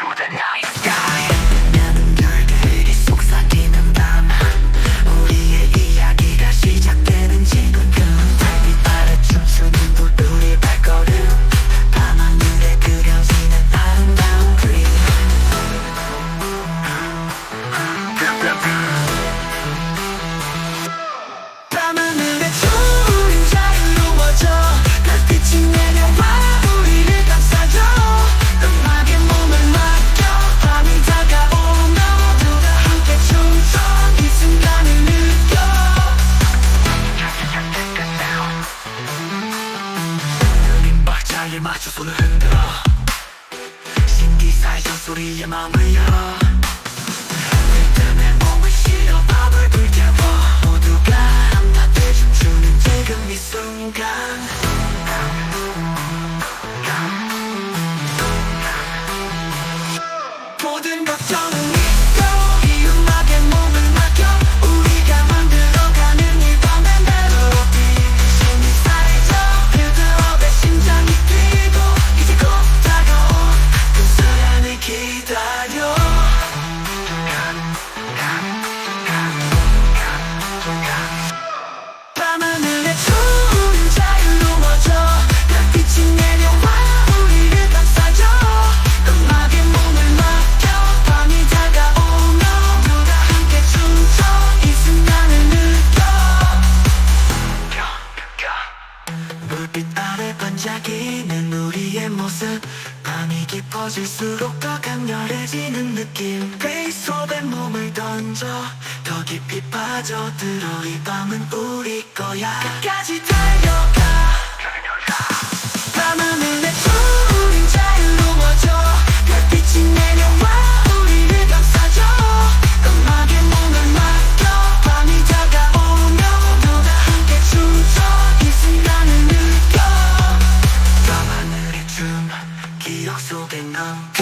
through the night. 나에 맞춰 손을 흔들어 신기사의 소리에 마음을 열어 불빛 아래 반짝이는 우리의 모습. 밤이 깊어질수록 더 강렬해지는 느낌. 베이스업에 몸을 던져. 더 깊이 빠져들어. 이 밤은 우리 거야 now.